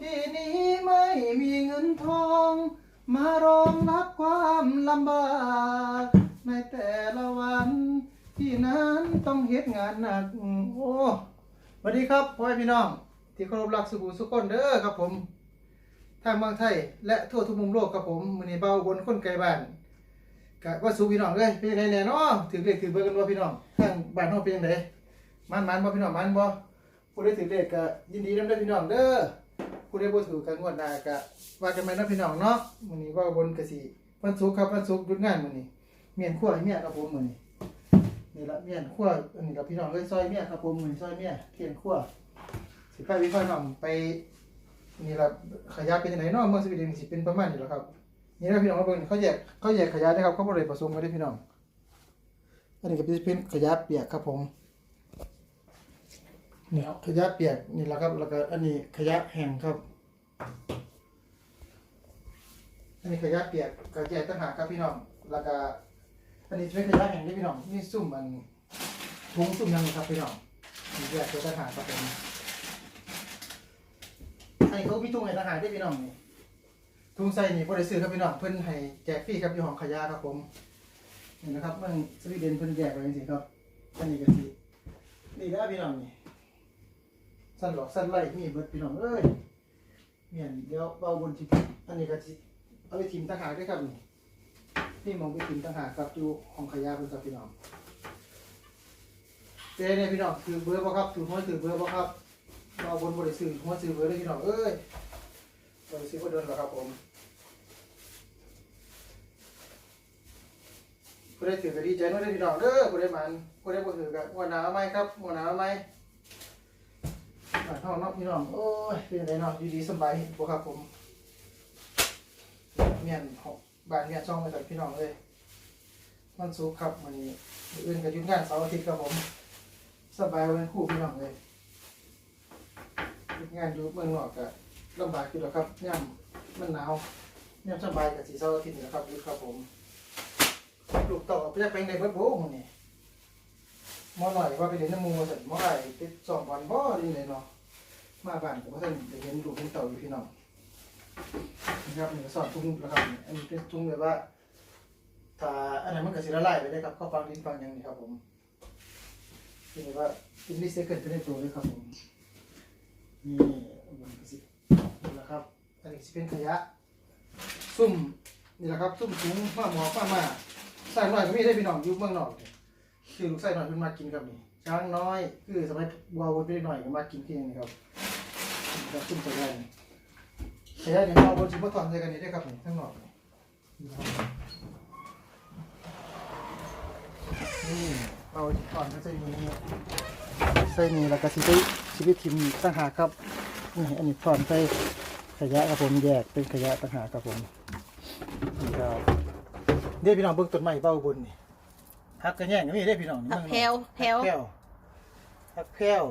ที่นี้ไม่มีเงินทอง มารองรับความลำบาก ในแต่ละวัน ที่นั้นต้องเฮ็ดงานหนัก โอ้สวัสดีครับพ่อแม่พี่น้อง ที่เคารพรักสุขุสุขคนเด้อครับผมทางเมืองไทยและทั่วทุกมุมโลกครับผมมื้อนี้เบาบนคนไกลบ้านกะว่าสู่พี่น้องเอ้ยเป็นยังไงแน่เนาะถือเลขถือเบอร์กันบ่พี่น้องทางบ้านเฮาเป็นจังไดมันมันบ่พี่น้องมันบ่ผู้ใดถือเลขก็ยินดีนำเด้พี่น้องเด้อ ผู้ใดบ่ถือก็งวดหน้าก็ว่ากันใหม่เนาะพี่น้องเนาะมื้อนี้ว่าบนก็สิวันศุกร์ครับวันศุกร์หยุดงานมื้อนี้เมียนครัวให้เมียครับผมมื้อนี้นี่ละเมียนครัวอันนี้กับพี่น้องเอ้ยซอยเมียครับผมมื้อนี้ซอยเมียเทียงครัวสิพาพี่พ่อน้องไปนี่ละขยะเป็นยังไงเนาะเมืองสวีเดนสิเป็นประมาณนี้แหละครับนี่นะพี่น้องมาเบิ่งเขาแยกเขาแยกขยะนะครับเขาบ่ได้ผสมกันได้พี่น้อง อันนี้ก็เป็นขยะเปียกครับผม นี่ขยะเปียกนี่แหละครับแล้วก็อันนี้ขยะแห้งครับ อันนี้ขยะเปียกก็แยต่างหากครับพี่น้องแล้วก็อันนี้เป็นขยะแห้งเด้พี่น้องนี่ซุ่มอันถุงซุ่มยังครับพี่น้องนี่แยกตัวต่างหากครับผมอันนี้เขามีถุงให้ทหารได้พี่น้องนี่ถุงใส่นี่บ่ได้ซื้อครับพี่น้องเพิ่นให้แจกฟรีครับอยู่ห้องขยะครับผมนี่นะครับเมืองสวีเดนเพิ่นแจกไว้จังซี่ครับอันนี้ก็สินี่เด้อพี่น้องนี่ สั่นหลอกสั่นไล่มีเบิดพี่น้องเอ้ยเมียนเดี๋ยวเบาบนสิอันนี้ก็สิเอาไปทิมทหารด้ครับนี่นี่มองไปทิมทหารครับอยู่ห้องขยะเพิ่นครับพี่น้องเจ้เนี่ยพี่น้องถือเบอร์บ่ครับถือห้อยถือเบอร์บ่ครับเราบนบริสุทธิ์หัวซื้อเบอร์ได้พี่น้องเอ้ยบริสุทธิ์ก็เดินแล้วครับผมผู้ได้ถือก็ดีใจน้อยได้พี่น้องเด้อผู้ได้มันผู้ได้บ่ถือก็หัวหนาวไหมครับหัวหนาวไหมานเฮาเนาะพี่น้องโอ้ยเป็นจังไดเนาะอยู่ดีสบายบ่ครับผมเมียนหกบ้านเมียนช่องมาจากพี่น้องเลยมันสุกร์ครับวันนี้มื้ออื่นก็หยุดงงานเสาร์อาทิตย์ครับผม สบายวันคู่พี่น้องเลยงานอยู่เมืองนอกก็ลำบากอยู่แล้วครับย่ำมันหนาวย่ำสบายกับสีเศร้าร์อาที่นี่แหละครับยุครับผมลูกต่อไปจะไปในเบิร์ดโบ้หนี่มอหน่อยว่าไปเรียนน้ำมูมาสั่นมอไอ้ติดสองวันบ่ดีเลยเนาะ มาบ้านผมก็ท่านไปเห็นลูกเห็นเต่าอยู่พี่น้องนะครับหนี่ก็สอนทุ่งแล้วครับ อันนี้เป็นทุ่งแบบว่าถ้าอันไหนมันก็สิละลายไปได้ครับเข้าฟังดินฟังอย่างนี้ครับผมนี่ว่าเป็นรีไซเคิลไปในตัวเลยครับผมนี่มันก็สินี่แหละครับ อันนี้สิเป็นขยะซุ่มนี่แหละครับซุ่มถุงมาหมอมามาใส่หน่อยก็มีได้พี่น้องอยู่เมืองนอกคือลูกใส่หน่อยเพิ่นมากินครับนี่ช้างน้อย คือสมัยวัววนไปหน่อยก็มากินเพียงนี่ครับ นี่ครับซุ่มขยะนี่ขยะเนี่ยเราบนชิมถอนใส่กันนี่ได้ครับนี่ทั้งนอกนี่นะครับนี่เราถอนก็จะมีใส่นี่แล้วก็สิไปสิไปทิมต่างหากครับนี่อันนี้ถอนใส่ขยะครับผมแยกเป็นขยะต่างหากครับผมนี่ครับเด้พี่น้องเบิ่งต้นไม้เบ้าบนนี่ฮักกระแยงก็มีเด้พี่น้องนี่ผักเมืองแพรวแพรว ฮักแพ้วฮักแพ้ว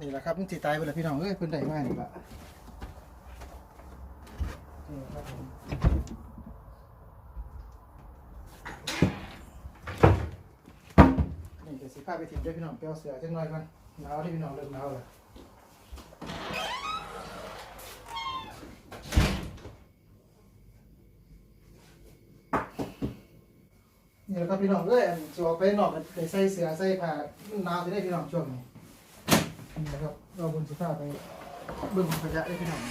นี่แหละครับมันสิตายไปแล้วพี่น้องเอ้ยเพิ่นได้มานี่ละนี่ครับผมนี่ก็สิพาไปทิมได้อพี่น้องเปียวเสือจังหน่อยมันหนาวที่พี่น้องเริ่มหนาวแล้วนี่แหละครับพี่น้องเอ้ยอันจะออกไปนอกไปใส่เสือใส่ผ้าหนาวจะได้พี่น้องช่วงนี้ นี่นะครับเราบนสุภาพไปเบิ่งขยะได้พี่น้องนี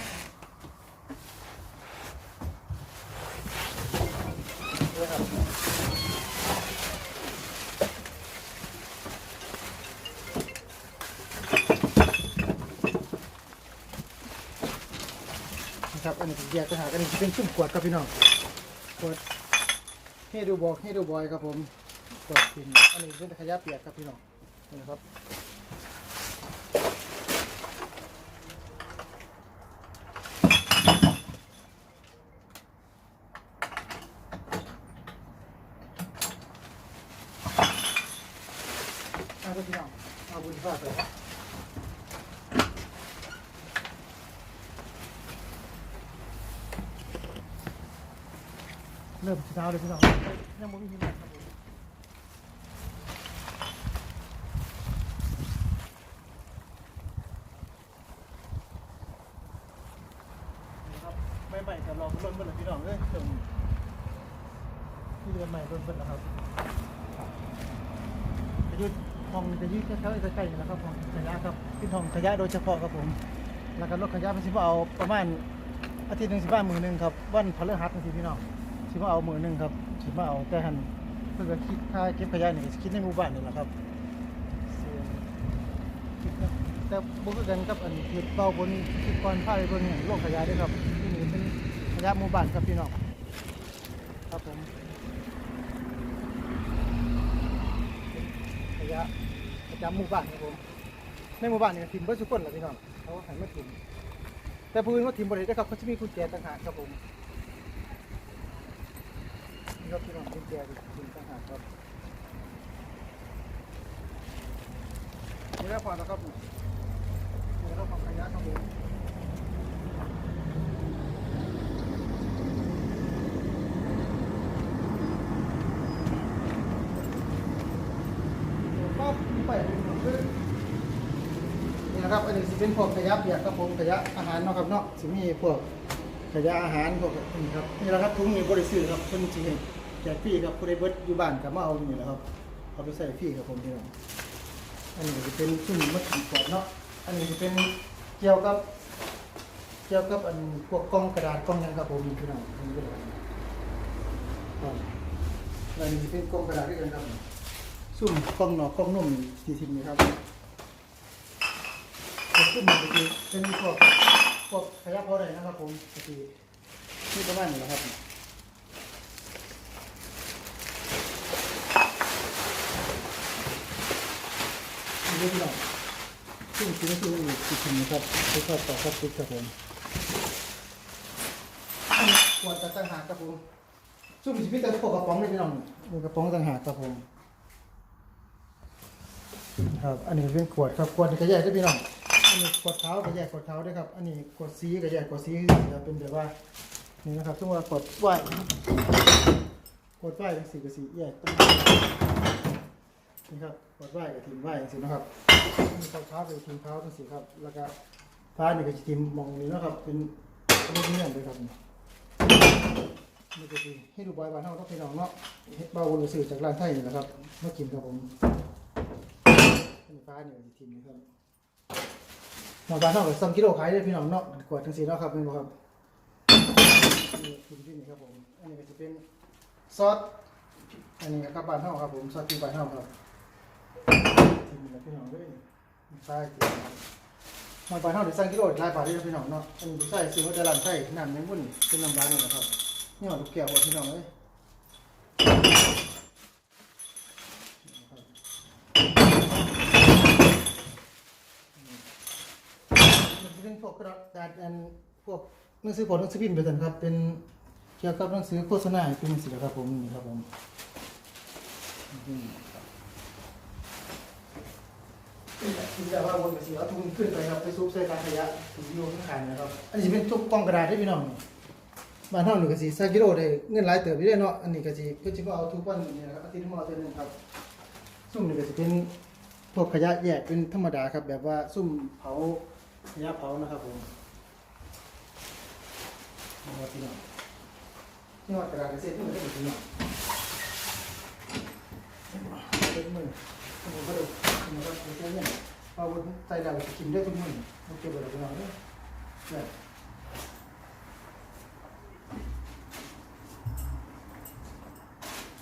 ่ครับนะครับอันนี้แยกไปหากันนี่เป็นชุ่มขวดครับพี่น้องขวดให้ดูบอกให้ดูบอยครับผมกดกินอันนี้เป็นขยะเปียกครับพี่น้องนี่นะครับ เอาไปพี่น้องเอาบุญฟ้าไปเริ่มเช้าเลยพี่น้องยังไม่มีที่ไหนครับผมไม่ใหม่กับลองล้นเบิ่งพี่น้องเอ้ยตรงที่เรือนใหม่ล้นเบิ่งแล้วครับจะยื ดห้องจะยืดแค่ๆใกล้ๆนี่แหละครับห้องขยะครับเป็นห้องขยะโดยเฉพาะครับผม แล้วก็รถขยะมันสิมาเอาประมาณอาทิตย์หนึ่งสิมามือหนึ่งครับวันพฤหัสนี่พี่น้องสิมาเอามือหนึ่งครับสิมาเอาแต่หันเพื่อคิดค่าเก็บขยะนี่คิดในหมู่บ้านนี่แหละครับแต่บ่คือกันกับอันที่เบาบนคิดก่อนพาไปเบิ่งโรงขยะด้วยครับที่นี่เป็นขยะหมู่บ้านครับพี่น้องครับผมข ยะประจำหมู่บ้านครับผมในหมู่บ้านนี่ก็ทิมเบิร์สุกคนแหละพี่น้องเขาหันมาทิมแต่พื้นว่าทิมบริเวณนะครับเขาจะมีกุญแจต่างหากครับผมนี่ครับพี่น้องกุญแจทิมต่างหากครับนี่แล้วพอแล้วครับนี่แล้วความขยะครับผมปั๊บไปขึ้น นะครับ อันนี้สิเป็นพวกขยะเปียกครับผมขยะอาหารเนาะครับเนาะสิมีพวกขยะอาหารพวกนี่ครับนี่แหละครับถุงนี้บริสุทธิ์ครับเพิ่นสิให้แจกฟรีครับผู้ใดเบิดอยู่บ้านก็มาเอานี่แหละครับเอาไปใส่ฟรีครับผมพี่น้องอันนี้จะเป็นชุ่มมะขามกรอบเนาะอันนี้จะเป็นเกี่ยวกับเกี่ยวกับอันพวกกล่องกระดาษกล่องหยังครับผมพี่น้องอันนี้ก็เลยอันนี้จะเป็นกล่องกระดาษด้วยกันครับซุ่มกล่องหนอกกล่องนุ่มที่ทิมนี่ครับ ผมขึ้นมาคือเป็นพวกพวกขยะพอได้นะครับผมปกติที่ประมาณนี้แหละครับเรื่องหน่อยซึ่งสิ่งที่มีติดถึงนะครับที่ชอบต่อครับติดครับผมขวดต่างหากครับผมซึ่งมีชีวิตแต่พวกกระป๋องเลยพี่น้องกระป๋องต่างหากครับผมครับ อันนี้เป็นขวดครับ ขวดนี่ก็แยกได้พี่น้อง อันนี้ขวดเท้าก็แยกขวดเท้าด้วยครับ อันนี้ขวดซีก็แยกขวดซีคือครับเป็นแบบว่านี่นะครับซึ่งว่าขวดไหวายขวดไหวายเป็นสีกับสีแยกต้งนี่ครับขวดไหวายกับทีมไหวายสินะครับมีขวดเท้ากับทีมเท้าเป็นสีครับ แล้วก็ฟ้านี่ก็จะทีมมองนี้นะครับ เป็นรูปเงี้เลยครับนี่ก็คือให้ดูบอยบ้านเฮาต้องพี่น้องเนาะเฮ็ดเบาหรือสื่อจากร้านไทยนี่นะครับมากินครับผมฟ้าเนี่ยสิทีมนี้ครับ หมอบ้านเท่ากับสองกิโลขายได้พี่น้องเนาะกวดทั้งสี่เนาะครับเป็นบ่ครับนี่ทีมที่นี่ครับผมอันนี้ก็จะเป็นซอสอันนี้ก็กลับบ้านเท่าครับผมซอสที่บ้านเท่าครับทีนี้พี่น้องด้วยใช่ทีมหมอบ้านเท่าเดี๋ยวสั่งกิโลลายบาทได้พี่น้องเนาะอันนี้ใส่ซื้อมาจากร้านไส้น้ำยังบุ่นเป็นน้ำร้านนี่แหละครับนี่หอลูกแก้วบ่พี่น้องเอ้ย มันจะเป็นพวกกระดาษอันพวกหนังสือผลหนังสือพิมพ์ไปกันครับ เป็นเกี่ยวกับหนังสือโฆษณาเป็นสิครับผมนี่ครับผมอืมที่จะว่าวนไปสิเอาทุนขึ้นไปครับไปซุกใส่การขยะถุงโยนข้างๆนะครับอันนี้จะเป็นทุกกล่องกระดาษได้พี่น้องบ้านเฮานี่ก็สิสักกิโลได้เงินหลายเติบอยู่เด้เนาะอันนี้ก็สิเพิ่นสิมาเอาทุกวันนี่นะครับอาทิตย์ละมาเอาเทื่อนึงครับซุ่มนี่ก็สิเป็นพวกขยะแยกเป็นธรรมดาครับ แบบว่าซุ่มเผา ยาเผานะครับผมนี่ว่าพี่น้องนี่ว่ากระดาษเส้นนี่มือได้พี่น้องเป็นมือผมก็ดูผมก็ดูใช้เนี่ยเอาใส่ดาวจะกินได้ทุกมือมันเก็บไว้พี่น้องเนี่ยเนี่ย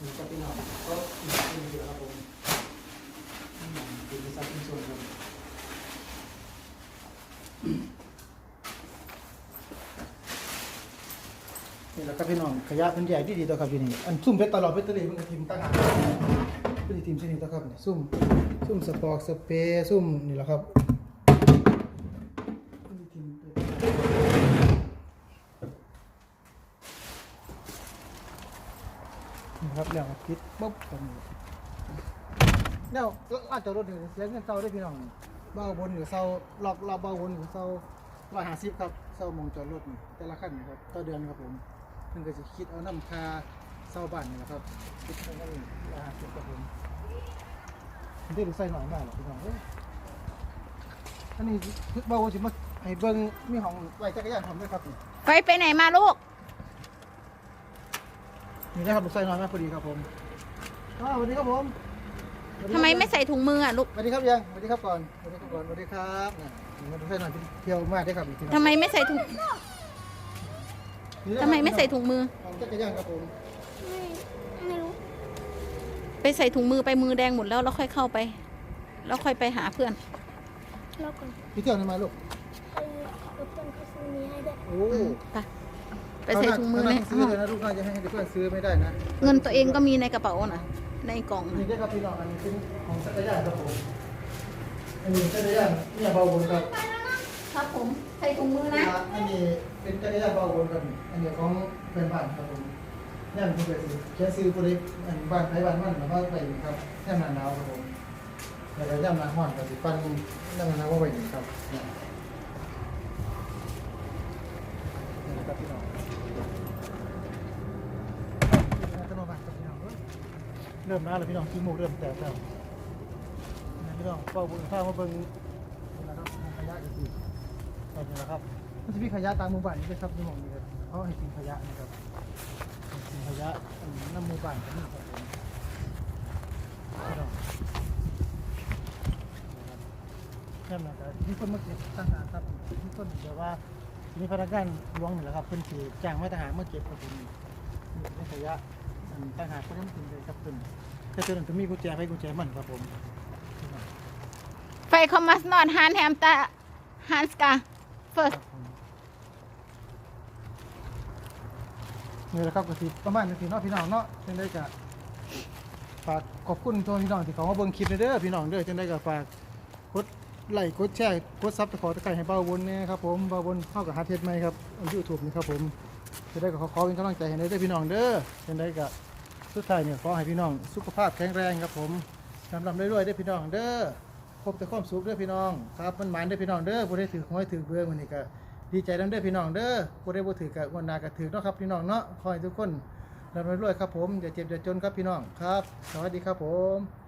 นี่ก็พี่น้องก็อีกทีเดียวครับผมอืมเป็นสักส่วนครับ นี่แหละครับพี่น้องข ยะเป็นใหญ่ที่ดีตัวครับพี่นี่อันซุ่มเพชรตลอดเพชรตะลีมันก็ทีมตั้งหากเป็นทีมชนิดตัวครับนี่ซุ่มซุ่มสปอร์กสเปรย์ซุ่มนี่แหละครับนทีมนี่ครับแล้วคิดปุ๊บกันนี่แล้วอาจจะรถถึงเสียเงินเซาได้พี่น้องเบาบนหรือเซาหลอกล็อกเบาบนหรือเซาร้อยห้าสิบครับเซามองจอดรถนี่แต่ละขั้นนะครับต่อเดือนครับผม เพิ่นก็จะคิดเอาน้ำคาเศร้าบ้านนี่แหละครับคิดเอาน้ำอาหารเก็บกับผมมันได้ใส่หน่อยมากหรอกพี่น้องเอ้ยอันนี้คือเบาว่าจะมาให้เบิ่งมีห้องไว้จักรยานผมด้วยครับนี่ไปไปไหนมาลูก นี่นะครับลูกไส้น้อยมากพอดีครับผมอ้าวสวัสดีครับผมสวัสดีทำครับไมไม่ใส่ถุงมืออะลูก สวัสดีครับยังสวัสดีครับก่อนสวัสดีครับก่อนสวัสดีครับนี่นี่ลูกไส้น้อยเที่ยวมากได้อครับอีกทีนะทำไมไม่ใส่ถุงนี่นะครับ ทำไมไม่ใส่ถุงมือห้องจักรยานครับผมไม่ไม่รู้ไปใส่ถุงมือไปมือแดงหมดแล้วแล้วค่อยเข้าไป แล้วค่อยไปหาเพื่อน รอก่อนพี่เที่ยวทำไมลูกเออเออเพื่อนเขาซื้อนี้ให้ด้วยโอ้ไปไปใส่ถุงมือเลเลยยซื้อเลยนะลูกน่าจะให้เพื่อนซื้อไม่ได้นะเงินตัวเองก็มีในกระเป๋าน่ะ ในกล่องนี่น่ะได้ครับพี่น้องอันนี้เป็นของจักรยานครับผมอันนี้จักรยานเนี่ยเบาบนครับ ครับผม ใส่ถุงมือนะอันนี้เป็นจักรยานเบาบนครับอันนี้ของเพื่อนบ้านครับผมเนี่ยมันเป็นซื้อแค่ซื้อผู้เล็กอันบ้านใครบ้านมันแล้วก็ไปครับแค่นาหนาวครับผมแล้วก็ย่ำนาห้อนกับสิปันย่ำนาหนาวก็ไปอีกครับเนี่ยนี่นะครับพี่น้องอัตโนมัติครับพี่น้องเริ่มแล้วเลยพี่น้องขี้มูกเริ่มแตกแล้วนี่พี่น้องเป้าบุญข้าวมาเบิ่งนี่นะครับขยะอีกที ตอนนี้นะครับมันจะมีขยะตามหมู่บ้านนี่ด้วยครับที่มองนี่ครับเขาให้กินขยะนะครับให้กินขยะอันน้ำหมู่บ้านกันนี่ครับผมแค่นั้นครับมีคนมาเก็บต่างหากครับมีคนเดี๋ยวว่ามีพนักงานหลวงนี่แหละครับเพิ่นสิจ้างมาทหารมาเก็บครับผมนี่นี่ขยะอันต่างหากเพิ่นนำกินเลยครับเพิ่นแต่ตัวนั้นจะมีกุญแจไฟกุญแจมันครับผมไฟคอมมัสนอนฮานแฮมตาฮันสกา เฟิร์สนี่แหละครับก็สิประมาณนี้สิเนาะพี่น้องเนาะจังได้ก็ฝากขอบคุณทุกพี่น้องที่เขามาเบิ่งคลิปเด้อพี่น้องเด้อจังได้ก็ฝากกดไลค์กดแชร์กดซับตะขอตะไคร้ให้เบาวนเนี่ยครับผมเบาวนเข้ากับฮาร์ดเทสไหมครับยูทูบนี่ครับผมจะได้ก็ขอขอเป็นกำลังใจให้ได้พี่น้องเด้อจังได้ก็สุดท้ายเนี่ยขอให้พี่น้องสุขภาพแข็งแรงครับผมลำลำรวยๆเด้พี่น้องเด้อ พบแต่ความสุขเด้อพี่น้องครับมันหมานเด้อพี่น้องเด้อบ่ได้ถือหวยถือเบื่อมันนี่ก็ดีใจนํเด้อพี่น้องเด้อบ่ได้บ่ถือกับวันหนาก็ถือเนาะครับพี่น้องเนาะขอให้ทุกคนร่ำรวยครับผมอย่าเจ็บอย่าจนครับพี่น้องครับ สวัสดีครับผม